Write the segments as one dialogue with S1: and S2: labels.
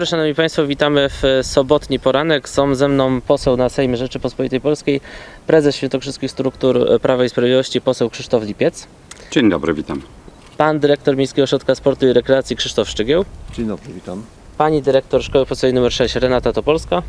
S1: dobry, szanowni państwo, witamy w sobotni poranek. Są ze mną poseł na Sejmie Rzeczypospolitej Polskiej, prezes Świętokrzyskich Struktur Prawa i Sprawiedliwości, poseł Krzysztof Lipiec,
S2: Dzień dobry, witam.
S1: pan dyrektor Miejskiego Ośrodka Sportu i Rekreacji Krzysztof Szczygieł,
S3: Dzień dobry, witam.
S1: pani dyrektor Szkoły Podstawowej nr 6 Renata Topolska,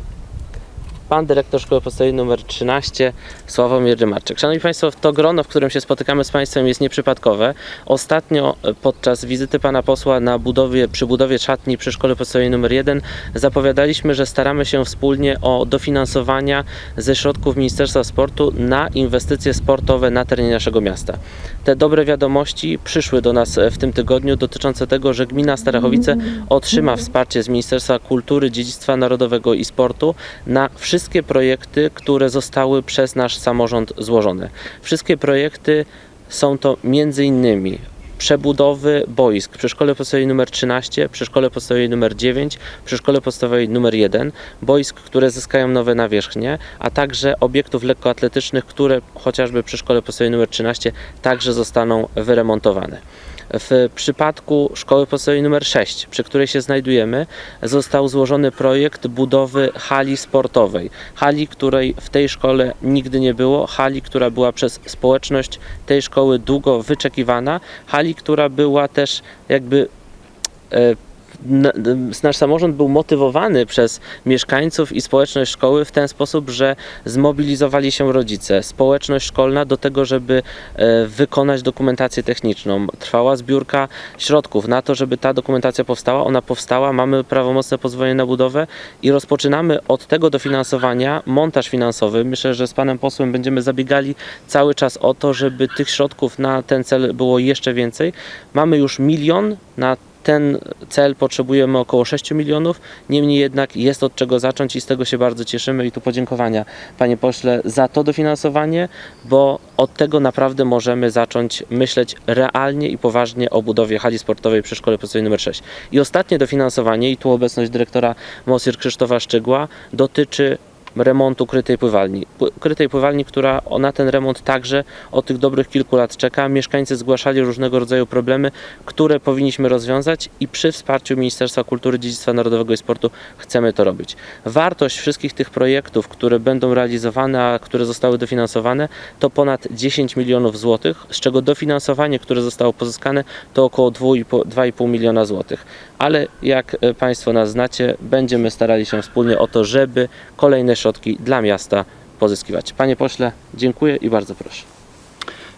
S1: pan dyrektor Szkoły Podstawowej nr 13 Sławomir Rymarczyk. Szanowni Państwo, to grono, w którym się spotykamy z Państwem jest nieprzypadkowe. Ostatnio podczas wizyty pana posła na budowie, przy budowie szatni przy Szkole Podstawowej nr 1 zapowiadaliśmy, że staramy się wspólnie o dofinansowania ze środków Ministerstwa Sportu na inwestycje sportowe na terenie naszego miasta. Te dobre wiadomości przyszły do nas w tym tygodniu dotyczące tego, że gmina Starachowice otrzyma wsparcie z Ministerstwa Kultury, Dziedzictwa Narodowego i Sportu na wszystkie projekty, które zostały przez nasz samorząd złożone. Wszystkie projekty są to między innymi przebudowy boisk przy szkole podstawowej nr 13, przy szkole podstawowej nr 9, przy szkole podstawowej nr 1, boisk, które zyskają nowe nawierzchnie, a także obiektów lekkoatletycznych, które chociażby przy szkole podstawowej nr 13 także zostaną wyremontowane. W przypadku szkoły podstawowej nr 6, przy której się znajdujemy, został złożony projekt budowy hali sportowej. Hali, której w tej szkole nigdy nie było, hali, która była przez społeczność tej szkoły długo wyczekiwana, hali, która była też jakby e, nasz samorząd był motywowany przez mieszkańców i społeczność szkoły w ten sposób, że zmobilizowali się rodzice, społeczność szkolna do tego, żeby e, wykonać dokumentację techniczną. Trwała zbiórka środków na to, żeby ta dokumentacja powstała. Ona powstała, mamy prawomocne pozwolenie na budowę i rozpoczynamy od tego dofinansowania montaż finansowy. Myślę, że z panem posłem będziemy zabiegali cały czas o to, żeby tych środków na ten cel było jeszcze więcej. Mamy już milion na ten cel potrzebujemy około 6 milionów, niemniej jednak jest od czego zacząć i z tego się bardzo cieszymy i tu podziękowania panie pośle za to dofinansowanie, bo od tego naprawdę możemy zacząć myśleć realnie i poważnie o budowie hali sportowej przy szkole podstawowej nr 6. I ostatnie dofinansowanie i tu obecność dyrektora MOSIR Krzysztofa Szczygła dotyczy remontu krytej pływalni. Pły- Krytej pływalni, która na ten remont także od tych dobrych kilku lat czeka. Mieszkańcy zgłaszali różnego rodzaju problemy, które powinniśmy rozwiązać i przy wsparciu Ministerstwa Kultury, Dziedzictwa Narodowego i Sportu chcemy to robić. Wartość wszystkich tych projektów, które będą realizowane, a które zostały dofinansowane, to ponad 10 milionów złotych, z czego dofinansowanie, które zostało pozyskane, to około 2,5 2,5 miliona złotych. Ale jak e, Państwo nas znacie, będziemy starali się wspólnie o to, żeby kolejne środki dla miasta pozyskiwać. Panie pośle, dziękuję i bardzo proszę.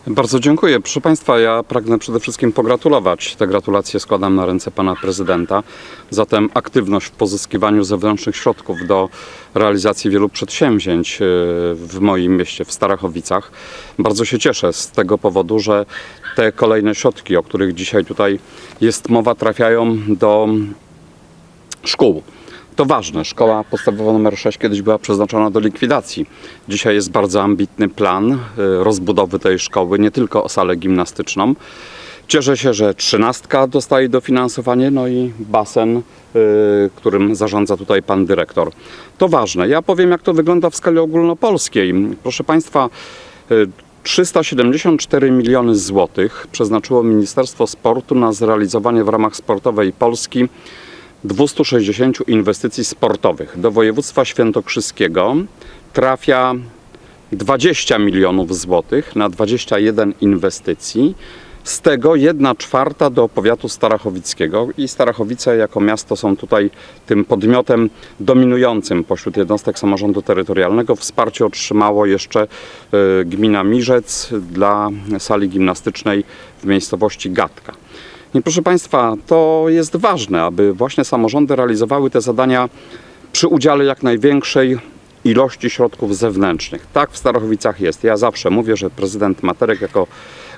S2: Bardzo dziękuję. Proszę Państwa, ja pragnę przede wszystkim pogratulować. Te gratulacje składam na ręce Pana Prezydenta. Zatem aktywność w pozyskiwaniu zewnętrznych środków do realizacji wielu przedsięwzięć e, w moim mieście, w Starachowicach. Bardzo się cieszę z tego powodu, że te kolejne środki, o których dzisiaj tutaj jest mowa, trafiają do szkół. To ważne. Szkoła podstawowa nr 6 kiedyś była przeznaczona do likwidacji. Dzisiaj jest bardzo ambitny plan y, rozbudowy tej szkoły, nie tylko o salę gimnastyczną. Cieszę się, że trzynastka dostaje dofinansowanie, no i basen, y, którym zarządza tutaj pan dyrektor. To ważne. Ja powiem, jak to wygląda w skali ogólnopolskiej. Proszę Państwa, y, 374 miliony złotych przeznaczyło Ministerstwo Sportu na zrealizowanie w ramach Sportowej Polski 260 inwestycji sportowych. Do województwa świętokrzyskiego trafia 20 milionów złotych na 21 inwestycji. Z tego 1 czwarta do powiatu starachowickiego i Starachowice jako miasto są tutaj tym podmiotem dominującym pośród jednostek samorządu terytorialnego. Wsparcie otrzymało jeszcze e, gmina Mirzec dla sali gimnastycznej w miejscowości Gatka. I proszę Państwa, to jest ważne, aby właśnie samorządy realizowały te zadania przy udziale jak największej ilości środków zewnętrznych. Tak w Starachowicach jest. Ja zawsze mówię, że prezydent Materek jako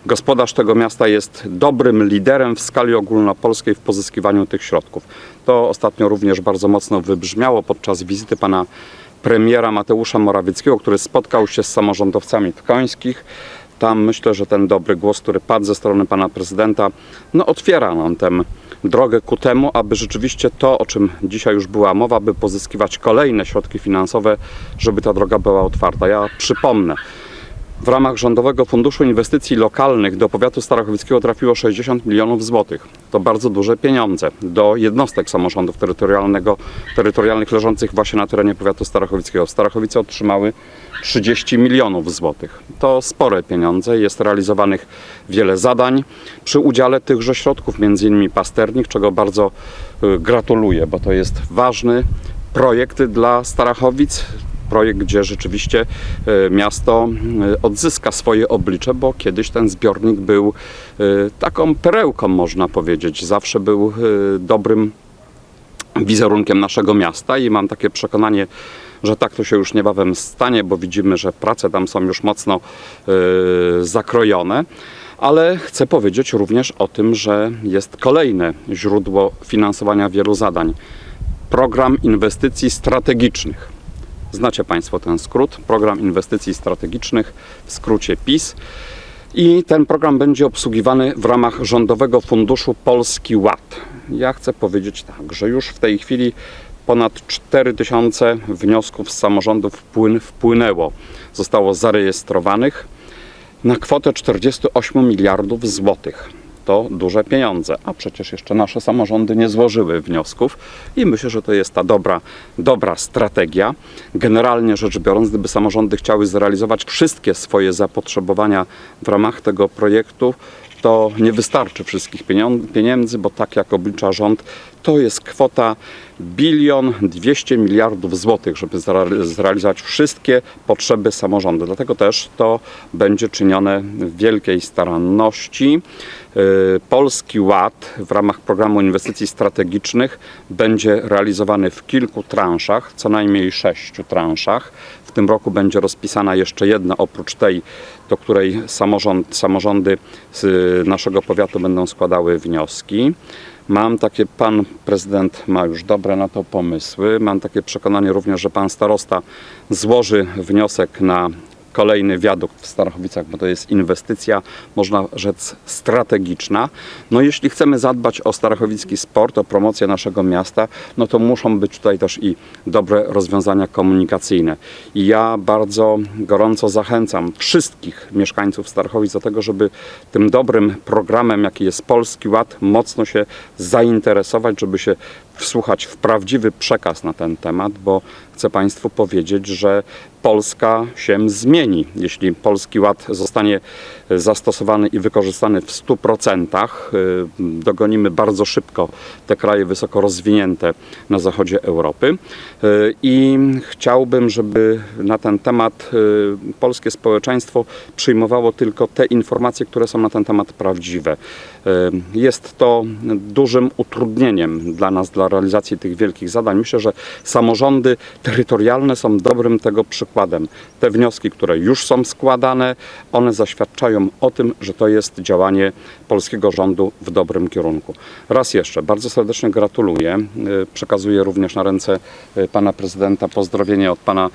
S2: gospodarz tego miasta jest dobrym liderem w skali ogólnopolskiej w pozyskiwaniu tych środków. To ostatnio również bardzo mocno wybrzmiało podczas wizyty pana premiera Mateusza Morawieckiego, który spotkał się z samorządowcami tkońskich. Tam myślę, że ten dobry głos, który padł ze strony pana prezydenta, no otwiera nam tę drogę ku temu, aby rzeczywiście to, o czym dzisiaj już była mowa, by pozyskiwać kolejne środki finansowe, żeby ta droga była otwarta. Ja przypomnę, W ramach Rządowego Funduszu Inwestycji Lokalnych do powiatu starachowickiego trafiło 60 milionów złotych. To bardzo duże pieniądze do jednostek samorządów terytorialnego, terytorialnych leżących właśnie na terenie powiatu starachowickiego. Starachowice otrzymały 30 milionów złotych. To spore pieniądze, jest realizowanych wiele zadań przy udziale tychże środków, między innymi pasternik, czego bardzo y, gratuluję, bo to jest ważny projekt dla Starachowic, projekt, gdzie rzeczywiście e, miasto e, odzyska swoje oblicze, bo kiedyś ten zbiornik był e, taką perełką, można powiedzieć. Zawsze był dobrym wizerunkiem naszego miasta i mam takie przekonanie, że tak to się już niebawem stanie, bo widzimy, że prace tam są już mocno zakrojone. Ale chcę powiedzieć również o tym, że jest kolejne źródło finansowania wielu zadań. Program inwestycji strategicznych. Znacie Państwo ten skrót, Program Inwestycji Strategicznych, w skrócie PIS. I ten program będzie obsługiwany w ramach Rządowego Funduszu Polski Ład. Ja chcę powiedzieć tak, że już w tej chwili ponad 4000 wniosków z samorządów wpłyn- wpłynęło, zostało zarejestrowanych na kwotę 48 miliardów złotych. To duże pieniądze, a przecież jeszcze nasze samorządy nie złożyły wniosków i myślę, że to jest ta dobra, dobra strategia. Generalnie rzecz biorąc, gdyby samorządy chciały zrealizować wszystkie swoje zapotrzebowania w ramach tego projektu, to nie wystarczy wszystkich pieniędzy, bo tak jak oblicza rząd, to jest kwota bilion 200 miliardów złotych, żeby zre- zrealizować wszystkie potrzeby samorządu. Dlatego też to będzie czynione w wielkiej staranności. Yy, Polski Ład w ramach programu inwestycji strategicznych będzie realizowany w kilku transzach, co najmniej sześciu transzach. Tym roku będzie rozpisana jeszcze jedna oprócz tej, do której samorząd, samorządy z naszego powiatu będą składały wnioski. Mam takie, pan prezydent ma już dobre na to pomysły. Mam takie przekonanie również, że pan starosta złoży wniosek na kolejny wiadukt w Starachowicach, bo to jest inwestycja, można rzec, strategiczna. No jeśli chcemy zadbać o starachowicki sport, o promocję naszego miasta, no to muszą być tutaj też i dobre rozwiązania komunikacyjne. I ja bardzo gorąco zachęcam wszystkich mieszkańców Starachowic do tego, żeby tym dobrym programem, jaki jest Polski Ład, mocno się zainteresować, żeby się wsłuchać w prawdziwy przekaz na ten temat, bo chcę Państwu powiedzieć, że Polska się zmieni. Jeśli Polski Ład zostanie zastosowany i wykorzystany w 100%, y, dogonimy bardzo szybko te kraje wysoko rozwinięte na zachodzie Europy. Y, I chciałbym, żeby na ten temat y, polskie społeczeństwo przyjmowało tylko te informacje, które są na ten temat prawdziwe. Jest to dużym utrudnieniem dla nas, dla realizacji tych wielkich zadań. Myślę, że samorządy terytorialne są dobrym tego przykładem. Te wnioski, które już są składane, one zaświadczają o tym, że to jest działanie polskiego rządu w dobrym kierunku. Raz jeszcze bardzo serdecznie gratuluję. Y, Przekazuję również na ręce y, pana prezydenta pozdrowienie od pana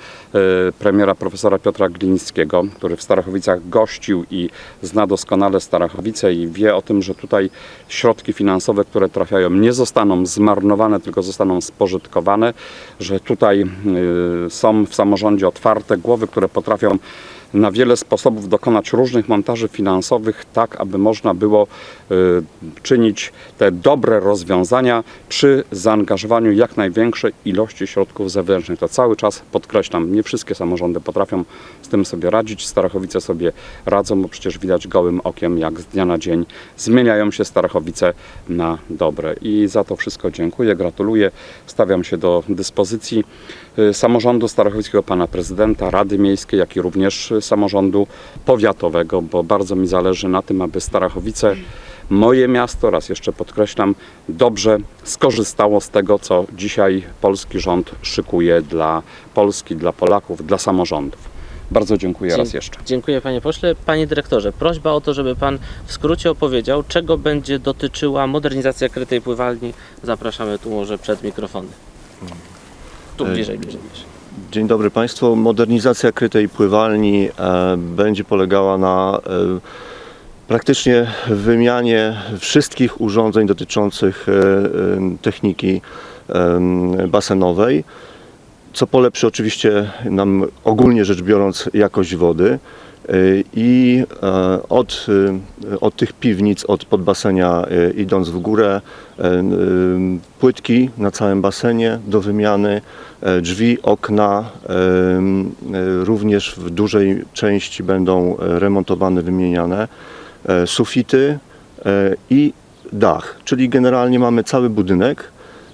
S2: y, premiera profesora Piotra Glińskiego, który w Starachowicach gościł i zna doskonale Starachowice i wie o tym, że tutaj środki finansowe, które trafiają, nie zostaną zmarnowane, tylko zostaną spożytkowane, że tutaj y, są w samorządzie otwarte głowy, które potrafią na wiele sposobów dokonać różnych montaży finansowych, tak aby można było y, czynić te dobre rozwiązania przy zaangażowaniu jak największej ilości środków zewnętrznych. To cały czas podkreślam, nie wszystkie samorządy potrafią z tym sobie radzić. Starachowice sobie radzą, bo przecież widać gołym okiem, jak z dnia na dzień zmieniają się Starachowice na dobre. I za to wszystko dziękuję, gratuluję. Stawiam się do dyspozycji samorządu starachowickiego, pana prezydenta, Rady Miejskiej, jak i również y, samorządu powiatowego, bo bardzo mi zależy na tym, aby Starachowice, moje miasto, raz jeszcze podkreślam, dobrze skorzystało z tego, co dzisiaj polski rząd szykuje dla Polski, dla Polaków, dla samorządów. Bardzo dziękuję raz
S1: Dzie-
S2: jeszcze.
S1: Dziękuję panie pośle. Panie dyrektorze, prośba o to, żeby pan w skrócie opowiedział, czego będzie dotyczyła modernizacja krytej pływalni. Zapraszamy tu może przed mikrofony. Tu
S3: Ej.
S1: bliżej, bliżej. bliżej.
S3: Dzień dobry Państwu. Modernizacja krytej pływalni e, będzie polegała na e, praktycznie wymianie wszystkich urządzeń dotyczących e, e, techniki e, basenowej. co polepszy oczywiście nam ogólnie rzecz biorąc jakość wody. Y, I e, od, y, od tych piwnic, od podbasenia y, idąc w górę, e, płytki na całym basenie do wymiany, e, drzwi, okna również w dużej części będą remontowane, wymieniane, sufity i dach, czyli generalnie mamy cały budynek.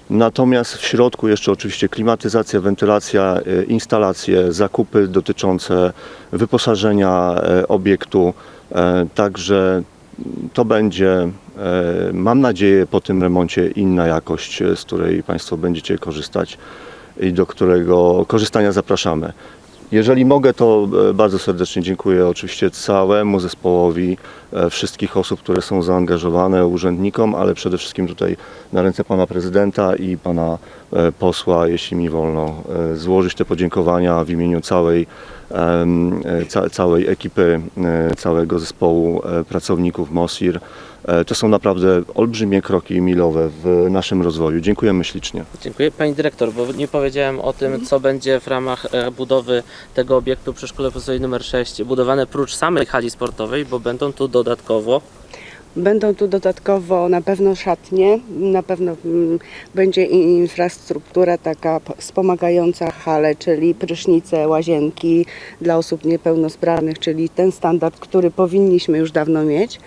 S3: Natomiast w środku jeszcze oczywiście klimatyzacja, wentylacja, e, instalacje, zakupy dotyczące wyposażenia e, obiektu. E, Także to będzie, mam nadzieję, po tym remoncie inna jakość, z której Państwo będziecie korzystać i do którego korzystania zapraszamy. Jeżeli mogę, to e, bardzo serdecznie dziękuję oczywiście całemu zespołowi, e, wszystkich osób, które są zaangażowane, urzędnikom, ale przede wszystkim tutaj na ręce pana prezydenta i pana posła, jeśli mi wolno e, złożyć te podziękowania w imieniu całej, e, ca, całej ekipy, e, całego zespołu e, pracowników MOSIR. E, To są naprawdę olbrzymie kroki milowe w naszym rozwoju. Dziękujemy ślicznie.
S1: Dziękuję. Pani dyrektor, bo nie powiedziałem o tym, co będzie w ramach e, budowy tego obiektu przy szkole podstawowej nr 6 budowane prócz samej hali sportowej, bo będą tu dodatkowo
S4: Będą tu dodatkowo na pewno szatnie, na pewno mm, będzie infrastruktura taka wspomagająca halę, czyli prysznice, łazienki dla osób niepełnosprawnych, czyli ten standard, który powinniśmy już dawno mieć.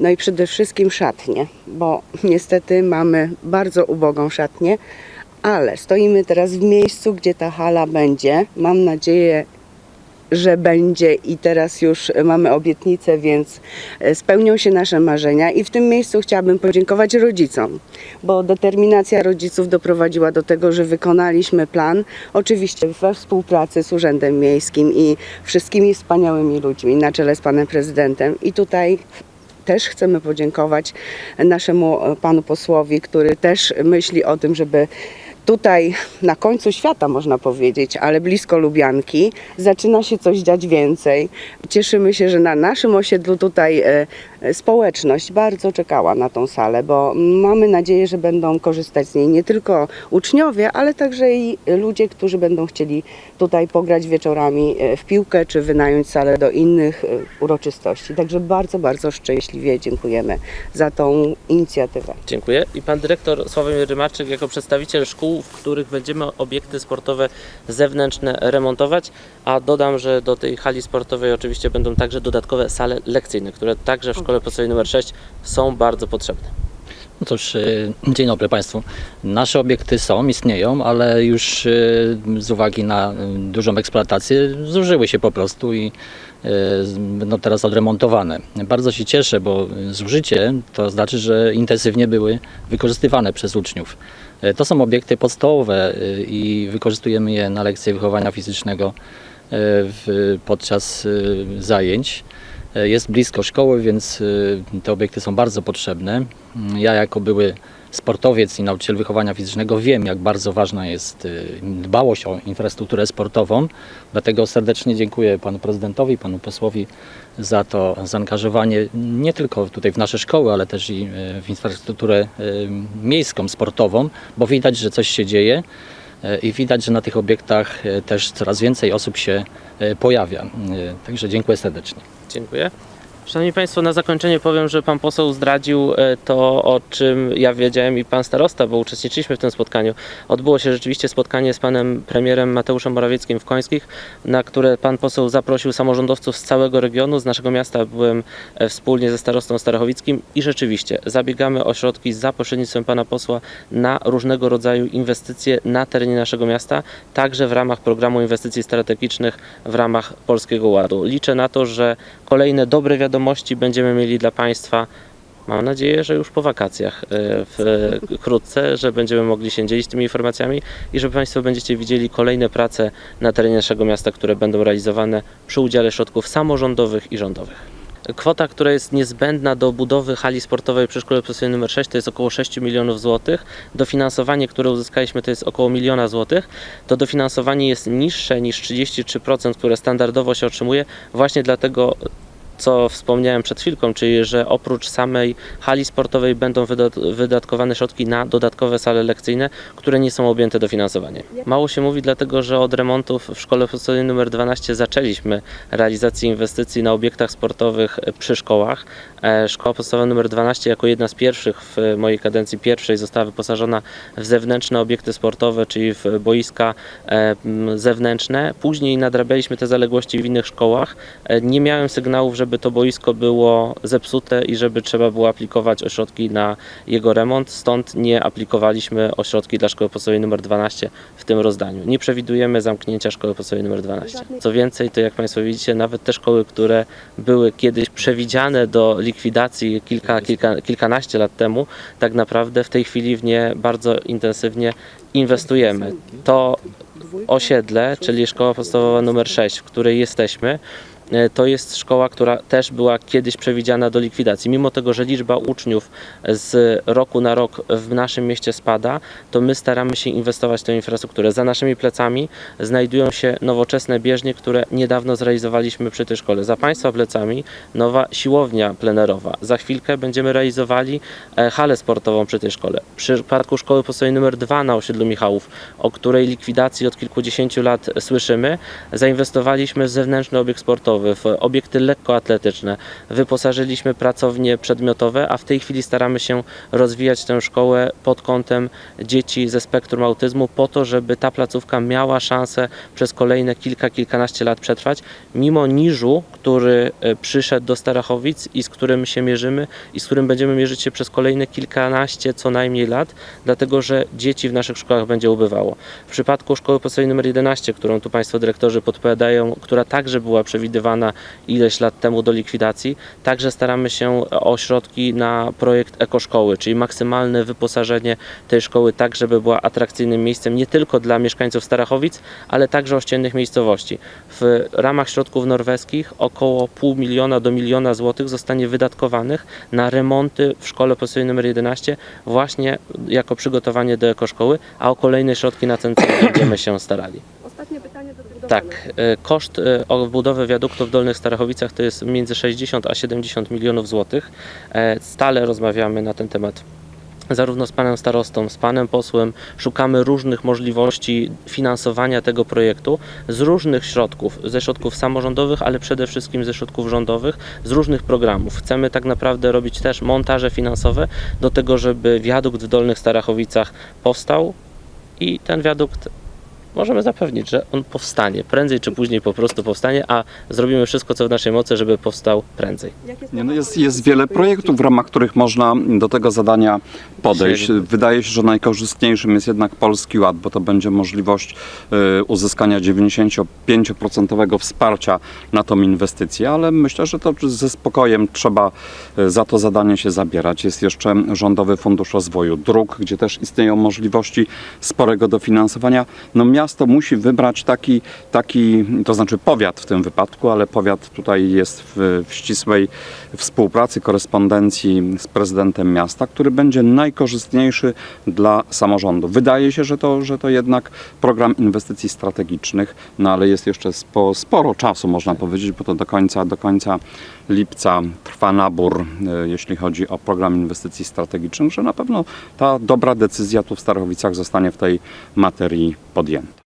S4: No i przede wszystkim szatnie, bo niestety mamy bardzo ubogą szatnię, ale stoimy teraz w miejscu, gdzie ta hala będzie. Mam nadzieję, że będzie i teraz już mamy obietnicę, więc e, spełnią się nasze marzenia. I w tym miejscu chciałabym podziękować rodzicom, bo determinacja rodziców doprowadziła do tego, że wykonaliśmy plan, oczywiście we współpracy z Urzędem Miejskim i wszystkimi wspaniałymi ludźmi na czele z panem prezydentem. I tutaj też chcemy podziękować naszemu e, panu posłowi, który też myśli o tym, żeby tutaj na końcu świata można powiedzieć, ale blisko Lubianki zaczyna się coś dziać więcej. Cieszymy się, że na naszym osiedlu tutaj e, e, społeczność bardzo czekała na tą salę, bo mamy nadzieję, że będą korzystać z niej nie tylko uczniowie, ale także i ludzie, którzy będą chcieli tutaj pograć wieczorami e, w piłkę czy wynająć salę do innych uroczystości. Także bardzo, bardzo szczęśliwie dziękujemy za tą inicjatywę.
S1: Dziękuję. I pan dyrektor Sławomir Rymarczyk jako przedstawiciel szkół, w których będziemy obiekty sportowe zewnętrzne remontować, a dodam, że do tej hali sportowej oczywiście będą także dodatkowe sale lekcyjne, które także w szkole podstawowej nr 6 są bardzo potrzebne.
S5: No cóż, y, dzień dobry Państwu. Nasze obiekty są, istnieją, ale już y, z uwagi na y, dużą eksploatację zużyły się po prostu i będą teraz odremontowane. Bardzo się cieszę, bo zużycie to znaczy, że intensywnie były wykorzystywane przez uczniów. Y, To są obiekty podstawowe y, i wykorzystujemy je na lekcje wychowania fizycznego w, podczas zajęć. E, Jest blisko szkoły, więc te obiekty są bardzo potrzebne. Mm, Ja jako były sportowiec i nauczyciel wychowania fizycznego wiem, jak bardzo ważna jest y, dbałość o infrastrukturę sportową. Dlatego serdecznie dziękuję panu prezydentowi, panu posłowi za to zaangażowanie nie tylko tutaj w nasze szkoły, ale też i y, w infrastrukturę y, miejską, sportową, bo widać, że coś się dzieje. I widać, że na tych obiektach też coraz więcej osób się pojawia. Także dziękuję serdecznie.
S1: Dziękuję. Szanowni Państwo, na zakończenie powiem, że Pan poseł zdradził e, to, o czym ja wiedziałem i Pan starosta, bo uczestniczyliśmy w tym spotkaniu. Odbyło się rzeczywiście spotkanie z Panem Premierem Mateuszem Morawieckim w Końskich, na które Pan poseł zaprosił samorządowców z całego regionu, z naszego miasta. Byłem e, wspólnie ze starostą Starachowickim i rzeczywiście zabiegamy o środki za pośrednictwem Pana posła na różnego rodzaju inwestycje na terenie naszego miasta, także w ramach programu inwestycji strategicznych w ramach Polskiego Ładu. Liczę na to, że kolejne dobre wiadomości będziemy mieli dla Państwa. Mam nadzieję, że już po wakacjach e, wkrótce, że będziemy mogli się dzielić tymi informacjami i że Państwo będziecie widzieli kolejne prace na terenie naszego miasta, które będą realizowane przy udziale środków samorządowych i rządowych. Kwota, która jest niezbędna do budowy hali sportowej przy szkole podstawowej nr 6 to jest około 6 milionów złotych. Dofinansowanie, które uzyskaliśmy to jest około miliona złotych. To dofinansowanie jest niższe niż 33%, które standardowo się otrzymuje. Właśnie dlatego co wspomniałem przed chwilką, czyli że oprócz samej hali sportowej będą wydat- wydatkowane środki na dodatkowe sale lekcyjne, które nie są objęte dofinansowaniem. Mało się mówi, dlatego że od remontów w szkole podstawowej nr 12 zaczęliśmy realizację inwestycji na obiektach sportowych przy szkołach. E, Szkoła podstawowa nr 12 jako jedna z pierwszych w mojej kadencji pierwszej została wyposażona w zewnętrzne obiekty sportowe, czyli w boiska e, zewnętrzne. Później nadrabialiśmy te zaległości w innych szkołach. E, Nie miałem sygnałów, żeby to boisko było zepsute i żeby trzeba było aplikować ośrodki na jego remont, stąd nie aplikowaliśmy ośrodki dla szkoły podstawowej nr 12 w tym rozdaniu. Nie przewidujemy zamknięcia szkoły podstawowej nr 12. Co więcej, to jak Państwo widzicie, nawet te szkoły, które były kiedyś przewidziane do likwidacji kilka, kilka, kilkanaście lat temu, tak naprawdę w tej chwili w nie bardzo intensywnie inwestujemy. To osiedle, czyli szkoła podstawowa numer 6, w której jesteśmy, to jest szkoła, która też była kiedyś przewidziana do likwidacji. Mimo tego, że liczba uczniów z roku na rok w naszym mieście spada, to my staramy się inwestować w tę infrastrukturę. Za naszymi plecami znajdują się nowoczesne bieżnie, które niedawno zrealizowaliśmy przy tej szkole. Za Państwa plecami nowa siłownia plenerowa. Za chwilkę będziemy realizowali e, halę sportową przy tej szkole. W przypadku szkoły podstawowej nr 2 na osiedlu Michałów, o której likwidacji od kilkudziesięciu lat słyszymy, zainwestowaliśmy w zewnętrzny obiekt sportowy, w obiekty lekkoatletyczne, wyposażyliśmy pracownie przedmiotowe, a w tej chwili staramy się rozwijać tę szkołę pod kątem dzieci ze spektrum autyzmu, po to, żeby ta placówka miała szansę przez kolejne kilka, kilkanaście lat przetrwać, mimo niżu, który e, przyszedł do Starachowic i z którym się mierzymy i z którym będziemy mierzyć się przez kolejne kilkanaście co najmniej lat, dlatego że dzieci w naszych szkołach będzie ubywało. W przypadku szkoły podstawowej nr 11, którą tu Państwo dyrektorzy podpowiadają, która także była przewidywana ileś lat temu do likwidacji, także staramy się o środki na projekt ekoszkoły, czyli maksymalne wyposażenie tej szkoły tak, żeby była atrakcyjnym miejscem nie tylko dla mieszkańców Starachowic, ale także ościennych miejscowości. W ramach środków norweskich około pół miliona do miliona złotych zostanie wydatkowanych na remonty w szkole podstawowej nr 11 właśnie jako przygotowanie do ekoszkoły, a o kolejne środki na ten cel będziemy się starali.
S4: Ostatnie pytanie do budowlanych.
S1: Tak, e, koszt e, o budowy wiaduktu w Dolnych Starachowicach to jest między 60 a 70 milionów złotych. E, Stale rozmawiamy na ten temat zarówno z panem starostą, z panem posłem. Szukamy różnych możliwości finansowania tego projektu z różnych środków, ze środków samorządowych, ale przede wszystkim ze środków rządowych, z różnych programów. Chcemy tak naprawdę robić też montaże finansowe do tego, żeby wiadukt w Dolnych Starachowicach powstał i ten wiadukt możemy zapewnić, że on powstanie. Prędzej czy później po prostu powstanie, a zrobimy wszystko, co w naszej mocy, żeby powstał prędzej.
S2: Nie, no jest, jest wiele projektów, w ramach których można do tego zadania podejść. Wydaje się, że najkorzystniejszym jest jednak Polski Ład, bo to będzie możliwość y, uzyskania 95% wsparcia na tą inwestycję, ale myślę, że to ze spokojem trzeba y, za to zadanie się zabierać. Jest jeszcze Rządowy Fundusz Rozwoju Dróg, gdzie też istnieją możliwości sporego dofinansowania. No miasto musi wybrać taki, taki, to znaczy powiat w tym wypadku, ale powiat tutaj jest w, w ścisłej współpracy, korespondencji z prezydentem miasta, który będzie najkorzystniejszy dla samorządu. Wydaje się, że to, że to jednak program inwestycji strategicznych, no ale jest jeszcze spo, sporo czasu, można powiedzieć, bo to do końca, do końca lipca trwa nabór, e, jeśli chodzi o program inwestycji strategicznych, że na pewno ta dobra decyzja tu w Starowicach zostanie w tej materii podjęta.